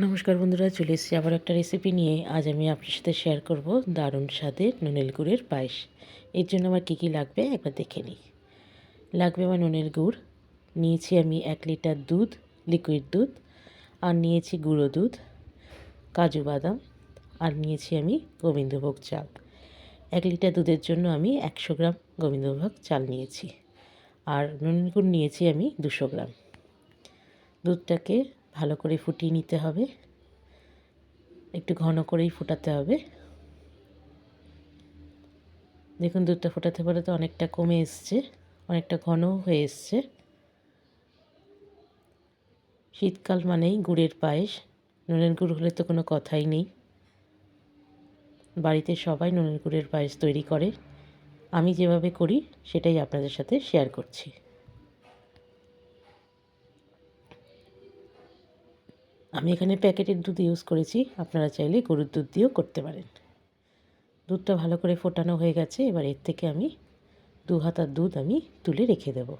নমস্কার বন্ধুরা, চলে এসেছি আবার একটা রেসিপি নিয়ে। আজ আমি আপনার সাথে শেয়ার করব দারুণ স্বাদের নুনের গুড়ের পায়েস। এর জন্য আমার কী কী লাগবে একবার দেখে নিই। লাগবে আমার নুনের গুড়। নিয়েছি আমি এক লিটার দুধ লিকুইড দুধ। আর নিয়েছি গুঁড়ো দুধ, কাজু বাদাম। আর নিয়েছি আমি গোবিন্দভোগ চাল। এক লিটার দুধের জন্য আমি একশো গ্রাম গোবিন্দভোগ চাল নিয়েছি। আর নুনের গুড় নিয়েছি আমি দুশো গ্রাম। দুধটাকে ভালো করে ফুটিয়ে নিতে হবে। একটু ঘন করেই ফোটাতে হবে। দেখুন, দুধটা ফোটাতে পারে তো অনেকটা কমে এসছে, অনেকটা ঘন হয়ে এসছে। শীতকাল মানেই গুড়ের পায়েস। নুনের গুড় হলে তো কোনো কথাই নেই। বাড়িতে সবাই নুনের গুড়ের পায়েস তৈরি করে। আমি যেভাবে করি, সেটাই আপনাদের সাথে শেয়ার করছি। আমি এখানে প্যাকেটের দুধ ইউজ করেছি। আপনারা চাইলে গরুর দুধ দিয়েও করতে পারেন। দুধটা ভালো করে ফোটানো হয়ে গেছে। এবার এর থেকে আমি দু হাতার দুধ আমি তুলে রেখে দেব।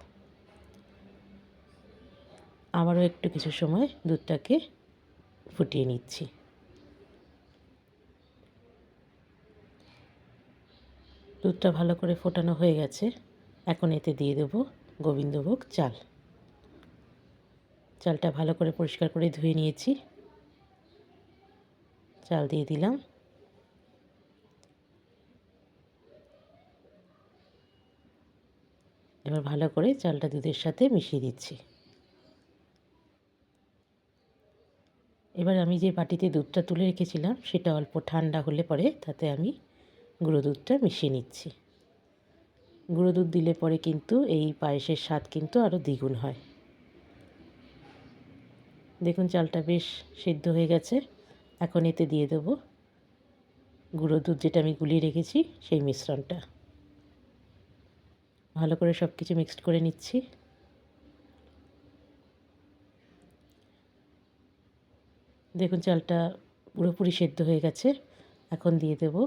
আবারও একটু কিছু সময় দুধটাকে ফুটিয়ে নিচ্ছি। দুধটা ভালো করে ফোটানো হয়ে গেছে। এখন এতে দিয়ে দেবো গোবিন্দভোগ চাল। চালটা ভালো করে পরিষ্কার করে ধুয়ে নিয়েছি। চাল দিয়ে দিলাম। এবার ভালো করে চালটা দুধের সাথে মিশিয়ে দিচ্ছি। এবার আমি যে বাটিতে দুধটা তুলে রেখেছিলাম, সেটা অল্প ঠান্ডা হলে পরে তাতে আমি গুঁড়ো দুধটা মিশিয়ে নিচ্ছি। গুঁড়ো দুধ দিলে পরে কিন্তু এই পায়েসের স্বাদ কিন্তু আরও দ্বিগুণ হয়। দেখুন, চালটা বেশ সিদ্ধ হয়ে গেছে। এখন এতে দিয়ে দেব গুঁড়ো দুধ, যেটা আমি গুলিয়ে রেখেছি, সেই মিশ্রণটা। ভালো করে সব কিছু মিক্সড করে নিচ্ছি। দেখুন, চালটা পুরোপুরি সেদ্ধ হয়ে গেছে। এখন দিয়ে দেব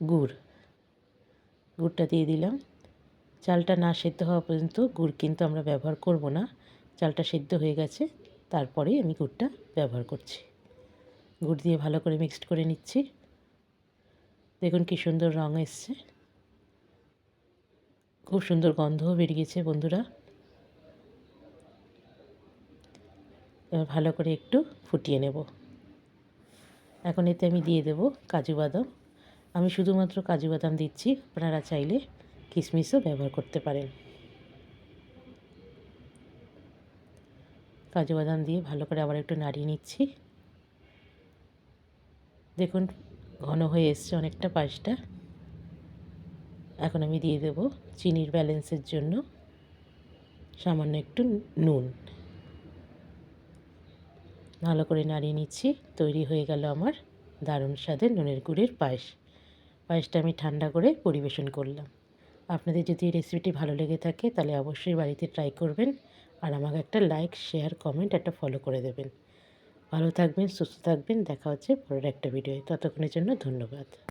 গুড়। গুড়টা দিয়ে দিলাম। চালটা না সেদ্ধ হওয়া পর্যন্ত গুড় কিন্তু আমরা ব্যবহার করব না। চালটা সেদ্ধ হয়ে গেছে। তারপরেই আমি গুড়টা ব্যবহার করছি। গুড় দিয়ে ভালো করে মিক্সড করে নিচ্ছি। দেখুন কী সুন্দর রঙ এসছে। খুব সুন্দর গন্ধও বেরিয়েছে বন্ধুরা। এবার ভালো করে একটু ফুটিয়ে নেব। এখন এতে আমি দিয়ে দেব কাজু বাদাম। আমি শুধুমাত্র কাজু বাদাম দিচ্ছি, আপনারা চাইলে কিশমিশও ব্যবহার করতে পারেন। কাজু বাদাম দিয়ে ভালো করে আবার একটু নাড়িয়ে নিচ্ছি। দেখুন, ঘন হয়ে এসছে অনেকটা পায়েসটা এখন আমি দিয়ে দেব চিনির ব্যালেন্সের জন্য সামান্য একটু নুন। ভালো করে নাড়িয়ে নিচ্ছি, তৈরি হয়ে গেল আমার দারুণ স্বাদের নুনের গুড়ের পায়েস। পায়েসটা আমি ঠান্ডা করে পরিবেশন করলাম। আপনাদের যদি রেসিপিটি ভালো লেগে থাকে, তাহলে অবশ্যই বাড়িতে ট্রাই করবেন। আর আমাকে একটা লাইক শেয়ার কমেন্ট একটা ফলো করে দেবেন। ভালো থাকবেন, সুস্থ থাকবেন, দেখা হচ্ছে পরের একটা ভিডিও ততক্ষণের জন্য ধন্যবাদ।